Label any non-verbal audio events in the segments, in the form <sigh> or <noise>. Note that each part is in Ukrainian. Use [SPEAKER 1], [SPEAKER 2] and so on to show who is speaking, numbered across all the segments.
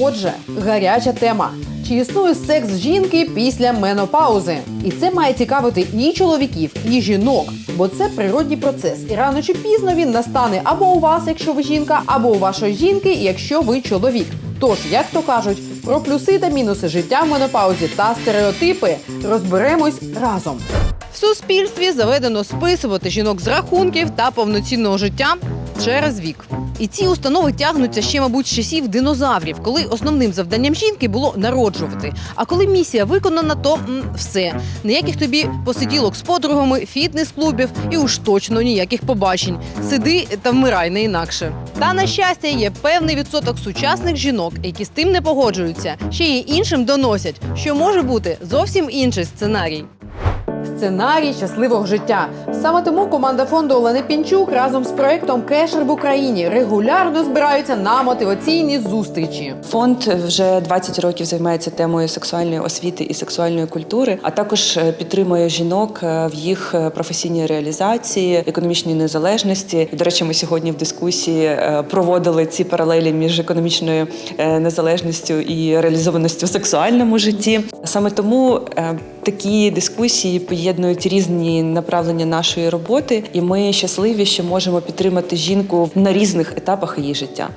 [SPEAKER 1] Отже, гаряча тема. Чи існує секс жінки після менопаузи? І це має цікавити і чоловіків, і жінок, бо це природній процес. І рано чи пізно він настане або у вас, якщо ви жінка, або у вашої жінки, якщо ви чоловік. Тож, як то кажуть, про плюси та мінуси життя в менопаузі та стереотипи розберемось разом. В суспільстві заведено списувати жінок з рахунків та повноцінного життя через вік. І ці установи тягнуться ще, мабуть, з часів динозаврів, коли основним завданням жінки було народжувати. А коли місія виконана, то м, все. Ніяких тобі посиділок з подругами, фітнес-клубів і уж точно ніяких побачень. Сиди та вмирай не інакше. Та на щастя, є певний відсоток сучасних жінок, які з тим не погоджуються, ще й іншим доносять, що може бути зовсім інший сценарій. Сценарій щасливого життя. Саме тому команда фонду Олени Пінчук разом з проектом Кешер в Україні регулярно збираються на мотиваційні зустрічі.
[SPEAKER 2] Фонд вже 20 років займається темою сексуальної освіти і сексуальної культури, а також е, підтримує жінок е, в їх е, професійній реалізації, економічній незалежності. До речі, ми сьогодні в дискусії проводили ці паралелі між економічною незалежністю і реалізованістю в сексуальному житті. Саме тому такі дискусії поєднують різні направлення нашої роботи, і ми щасливі, що можемо підтримати жінку на різних етапах її життя.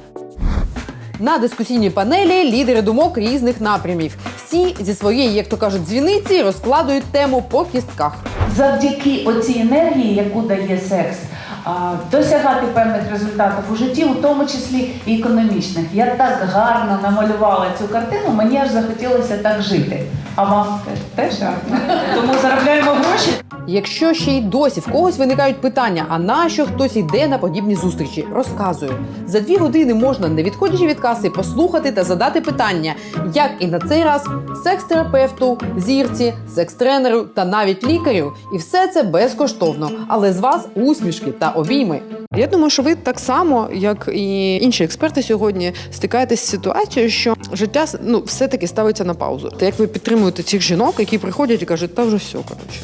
[SPEAKER 1] На дискусійній панелі лідери думок різних напрямів. Всі зі своєї, як то кажуть, дзвіниці розкладують тему по кістках.
[SPEAKER 3] завдяки оцій енергії, яку дає секс, досягати певних результатів у житті, у тому числі і економічних. Я так гарно намалювала цю картину, мені аж захотілося так жити. А вам теж теж? Тому заробляємо гроші.
[SPEAKER 1] Якщо ще й досі в когось виникають питання, а нащо хтось йде на подібні зустрічі, розказую. За дві години можна, не відходячи від каси, послухати та задати питання, як і на цей раз секс-терапевту, зірці, секс-тренеру та навіть лікарю. І все це безкоштовно, але з вас усмішки та обійми.
[SPEAKER 4] Я думаю, що ви так само, як і інші експерти сьогодні, стикаєтесь з ситуацією, що життя ну все-таки ставиться на паузу. Та як ви підтримуєте цих жінок, які приходять і кажуть, та вже все коротше.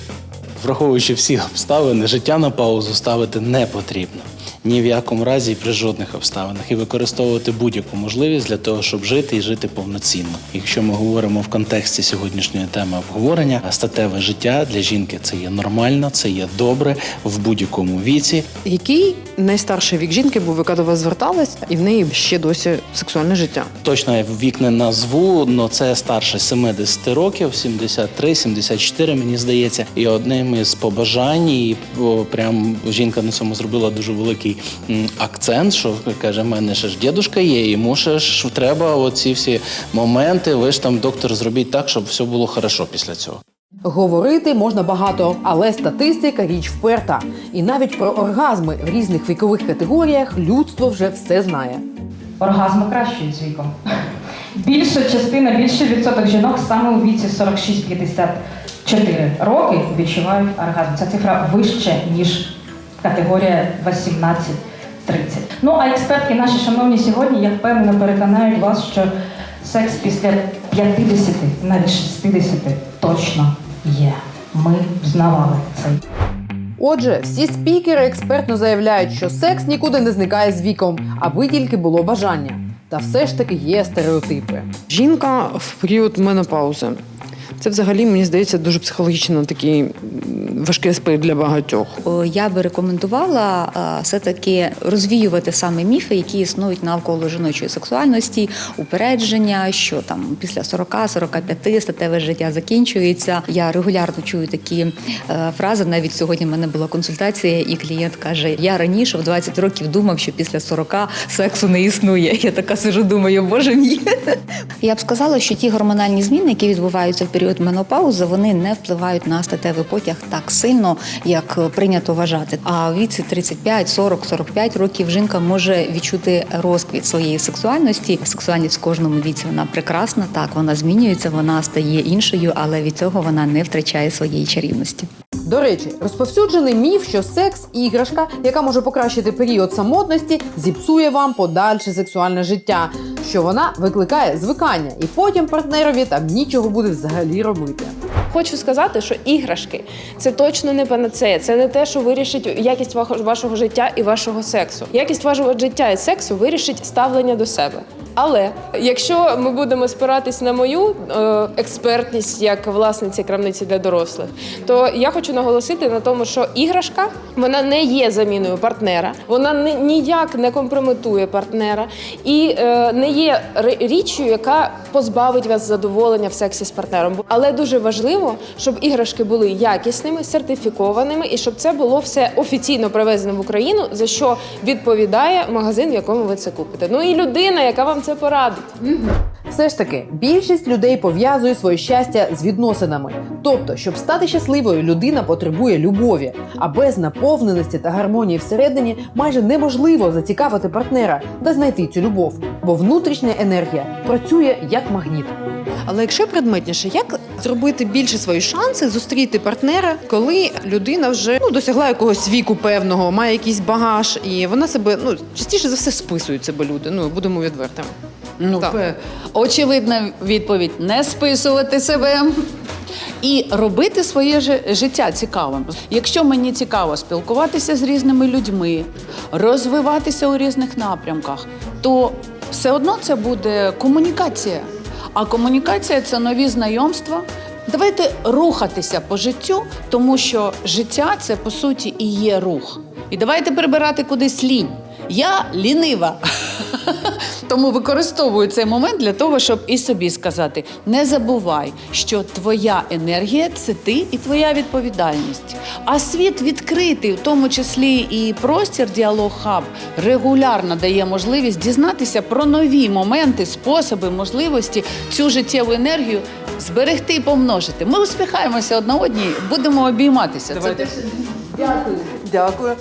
[SPEAKER 5] Враховуючи всі обставини, життя на паузу ставити не потрібно. Ні в якому разі і при жодних обставинах і використовувати будь-яку можливість для того, щоб жити і жити повноцінно. Якщо ми говоримо в контексті сьогоднішньої теми обговорення, статеве життя для жінки це є нормально, це є добре в будь-якому віці.
[SPEAKER 4] Який найстарший вік жінки був, яка до вас зверталась, і в неї ще досі сексуальне життя?
[SPEAKER 5] Точно я вік не назву, але це старше 70 років, 73, 74, мені здається. І одним із побажань, і прям жінка на цьому зробила дуже великий м, акцент, що каже, в мене ще ж дідушка є, йому ще ж треба оці всі моменти. Ви ж там, доктор, зробіть так, щоб все було хорошо після цього.
[SPEAKER 1] Говорити можна багато, але статистика річ вперта. І навіть про оргазми в різних вікових категоріях людство вже все знає.
[SPEAKER 3] Оргазм кращий з віком. Більша частина, більший відсоток жінок саме у віці 46-54 роки відчувають оргазм. Ця цифра вища, ніж категорія 18-30. Ну а експертки наші шановні сьогодні, я впевнена, переконають вас, що секс після 50, навіть 60 точно є. Ми знавали цей.
[SPEAKER 1] Отже, всі спікери експертно заявляють, що секс нікуди не зникає з віком, аби тільки було бажання. Та все ж таки є стереотипи.
[SPEAKER 4] Жінка в період менопаузи. Це взагалі мені здається дуже психологічно такий важкий аспект для багатьох.
[SPEAKER 6] Я би рекомендувала все-таки розвіювати саме міфи, які існують навколо жіночої сексуальності, упередження, що там після 40-45 статеве життя закінчується. Я регулярно чую такі е, фрази. Навіть сьогодні в мене була консультація, і клієнт каже: Я раніше в 20 років думав, що після 40 сексу не існує. Я така сижу, думаю, боже мій. Я б сказала, що ті гормональні зміни, які відбуваються в період менопаузи, вони не впливають на статевий потяг так сильно, як прийнято вважати. А в віці 35, 40, 45 років жінка може відчути розквіт своєї сексуальності. Сексуальність в кожному віці вона прекрасна. Так вона змінюється, вона стає іншою, але від цього вона не втрачає своєї чарівності.
[SPEAKER 1] До речі, розповсюджений міф, що секс іграшка, яка може покращити період самотності, зіпсує вам подальше сексуальне життя, що вона викликає звикання, і потім партнерові там нічого буде взагалі робити.
[SPEAKER 7] Хочу сказати, що іграшки це точно не панацея. Це не те, що вирішить якість вашого- життя і вашого сексу. Якість вашого життя і сексу вирішить ставлення до себе. Але якщо ми будемо спиратись на мою е, експертність як власниці крамниці для дорослих, то я хочу наголосити на тому, що іграшка вона не є заміною партнера, вона ніяк не компрометує партнера і е, не є річчю, яка позбавить вас задоволення в сексі з партнером. Але дуже важливо, щоб іграшки були якісними, сертифікованими, і щоб це було все офіційно привезено в Україну, за що відповідає магазин, в якому ви це купите. Ну і людина, яка вам це порадить.
[SPEAKER 1] Все ж таки, більшість людей пов'язує своє щастя з відносинами. Тобто, щоб стати щасливою, людина потребує любові. А без наповненості та гармонії всередині майже неможливо зацікавити партнера та знайти цю любов, бо внутрішня енергія працює як магніт.
[SPEAKER 4] Але якщо предметніше, як зробити більше свої шанси зустріти партнера, коли людина вже ну досягла якогось віку певного, має якийсь багаж, і вона себе ну частіше за все списують себе люди. Ну будемо відвертими.
[SPEAKER 8] Ну,
[SPEAKER 4] Так.
[SPEAKER 8] пе- очевидна відповідь не списувати себе. І робити своє жи- життя цікавим. Якщо мені цікаво спілкуватися з різними людьми, розвиватися у різних напрямках, то все одно це буде комунікація. А комунікація це нові знайомства. Давайте рухатися по життю, тому що життя це по суті і є рух. І давайте прибирати кудись лінь. Я лінива. <laughs> Тому використовую цей момент для того, щоб і собі сказати: не забувай, що твоя енергія це ти і твоя відповідальність. А світ відкритий, в тому числі і простір діалог хаб регулярно дає можливість дізнатися про нові моменти, способи, можливості цю життєву енергію зберегти і помножити. Ми успіхаємося одна одній, будемо обійматися. Це Дякую.
[SPEAKER 4] Дякую.